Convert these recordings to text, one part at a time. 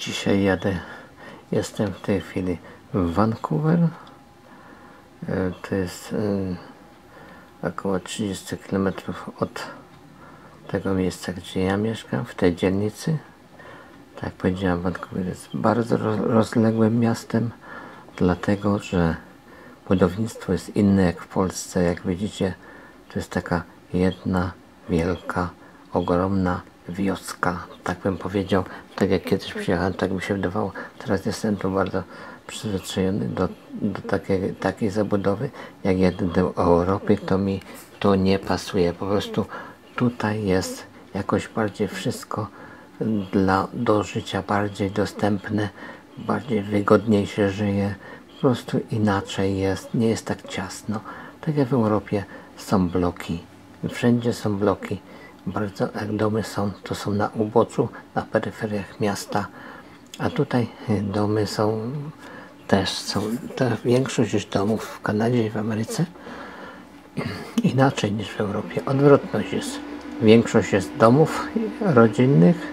Dzisiaj jadę, jestem w tej chwili w Vancouver. E, To jest e, około 30 km od tego miejsca, gdzie ja mieszkam, w tej dzielnicy. Tak jak powiedziałem, Vancouver jest bardzo ro- rozległym miastem, dlatego że budownictwo jest inne jak w Polsce. Jak widzicie, to jest taka jedna wielka, ogromna wioska, tak bym powiedział. Tak jak kiedyś przyjechałem, tak mi się wydawało. Teraz jestem tu bardzo przyzwyczajony do, do takiej, takiej zabudowy. Jak jadę do Europy, to mi to nie pasuje. Po prostu tutaj jest jakoś bardziej wszystko dla, do życia bardziej dostępne, bardziej wygodniej się żyje, po prostu inaczej jest, nie jest tak ciasno. Tak jak w Europie są bloki, wszędzie są bloki, bardzo jak domy są, to są na uboczu, na peryferiach miasta, a tutaj y, domy są też są, większość domów w Kanadzie i w Ameryce inaczej niż w Europie. Odwrotność jest. Większość jest domów rodzinnych,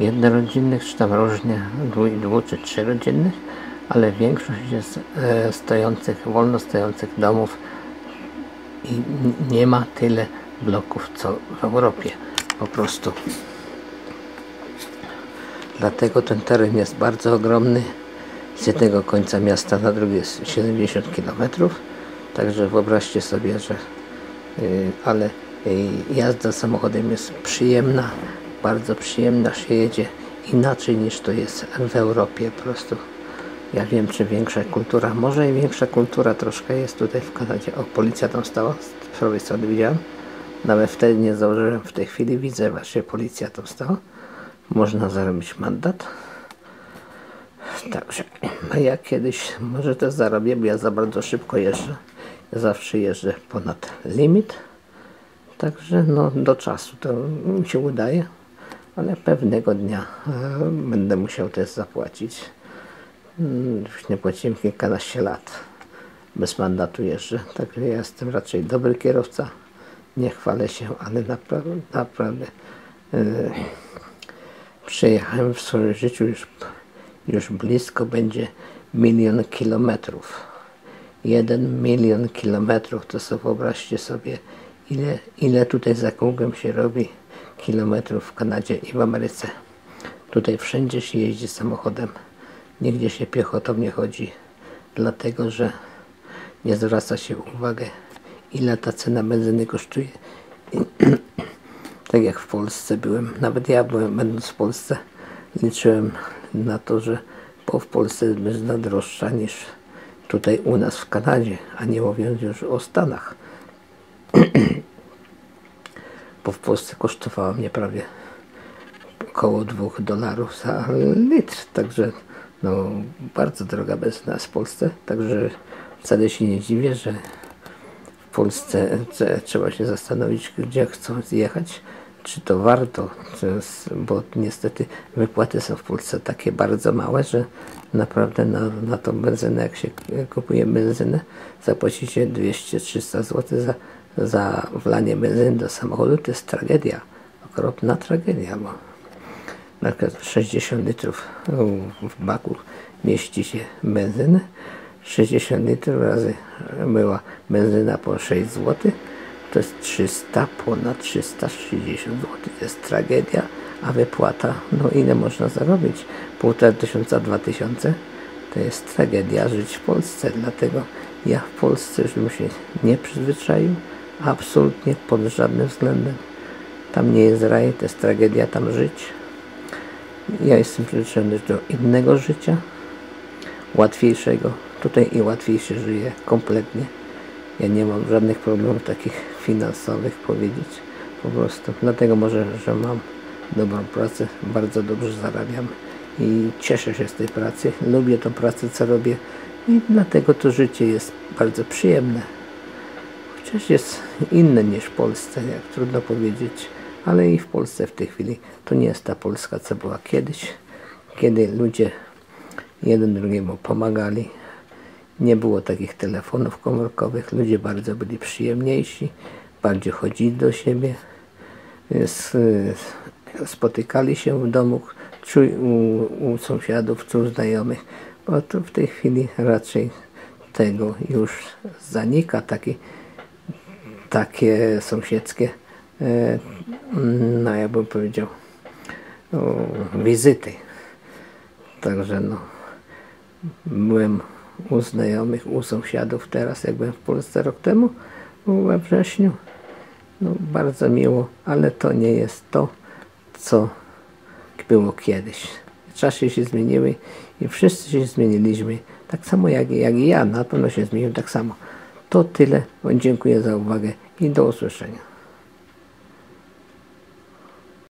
jednorodzinnych, czy tam różnie, dwu, dwu czy trzyrodzinnych, ale większość jest e, stojących, wolno stojących domów i nie ma tyle bloków co w Europie. Po prostu. Dlatego ten teren jest bardzo ogromny. Z jednego końca miasta na drugi jest 70 km. Także wyobraźcie sobie, że y, ale y, jazda samochodem jest przyjemna, bardzo przyjemna się jedzie inaczej niż to jest w Europie po prostu. Ja wiem, czy większa kultura, może i większa kultura troszkę jest tutaj w Kanadzie. O, policja tam stała, z prawej strony widziałem. Nawet wtedy nie założyłem, w tej chwili widzę właśnie policja tam stała. Można zarobić mandat. Także, a ja kiedyś może też zarobię, bo ja za bardzo szybko jeżdżę. Ja zawsze jeżdżę ponad limit. Także no, do czasu to mi się udaje, ale pewnego dnia e, będę musiał też zapłacić. Mm, Już nie płaciłem kilkanaście lat. Bez mandatu jeżdżę. Także ja jestem raczej dobry kierowca. Nie chwalę się, ale naprawdę, naprawdę e, przejechałem w swoim życiu już, już blisko będzie milion kilometrów. Jeden milion kilometrów to sobie wyobraźcie sobie, ile, ile tutaj za kółkiem się robi kilometrów w Kanadzie i w Ameryce. Tutaj wszędzie się jeździ samochodem, nigdzie się piechotą nie chodzi, dlatego że nie zwraca się uwagę, ile ta cena benzyny kosztuje. tak jak w Polsce byłem, nawet ja byłem, będąc w Polsce, liczyłem na to, że bo w Polsce jest benzyna droższa niż tutaj u nas w Kanadzie, a nie mówiąc już o Stanach. bo w Polsce kosztowała mnie prawie około 2 dolarów za litr, także no bardzo droga benzyna w Polsce, także wcale się nie dziwię, że w Polsce trze- trzeba się zastanowić, gdzie chcą zjechać, czy to warto, bo niestety wypłaty są w Polsce takie bardzo małe, że naprawdę na, na tą benzynę, jak się kupuje benzynę, zapłacicie 200-300 zł za, za wlanie benzyny do samochodu, to jest tragedia, okropna tragedia, bo na przykład 60 litrów w baku mieści się benzyny. 60 litrów razy była benzyna po 6 zł, to jest 300, ponad 360 zł. To jest tragedia, a wypłata, no ile można zarobić? Półtora tysiąca, dwa tysiące? To jest tragedia żyć w Polsce, dlatego ja w Polsce już bym się nie przyzwyczaił, absolutnie pod żadnym względem. Tam nie jest raj, to jest tragedia tam żyć. Ja jestem przyzwyczajony do innego życia, łatwiejszego. Tutaj i łatwiej się żyje kompletnie. Ja nie mam żadnych problemów takich finansowych powiedzieć. Po prostu. Dlatego może, że mam dobrą pracę, bardzo dobrze zarabiam i cieszę się z tej pracy. Lubię tą pracę, co robię i dlatego to życie jest bardzo przyjemne. Chociaż jest inne niż w Polsce, jak trudno powiedzieć, ale i w Polsce w tej chwili to nie jest ta Polska, co była kiedyś, kiedy ludzie jeden drugiemu pomagali. Nie było takich telefonów komórkowych, ludzie bardzo byli przyjemniejsi, bardziej chodzili do siebie, spotykali się w domu, u, u sąsiadów, czy u znajomych, bo to w tej chwili raczej tego już zanika, taki, takie sąsiedzkie, e, no ja bym powiedział, wizyty. Także no, byłem u znajomych, u sąsiadów teraz, jak byłem w Polsce rok temu, we wrześniu. No, bardzo miło, ale to nie jest to, co było kiedyś. Czasy się zmieniły i wszyscy się zmieniliśmy. Tak samo jak, jak i ja, na pewno się zmieniłem tak samo. To tyle. Dziękuję za uwagę i do usłyszenia.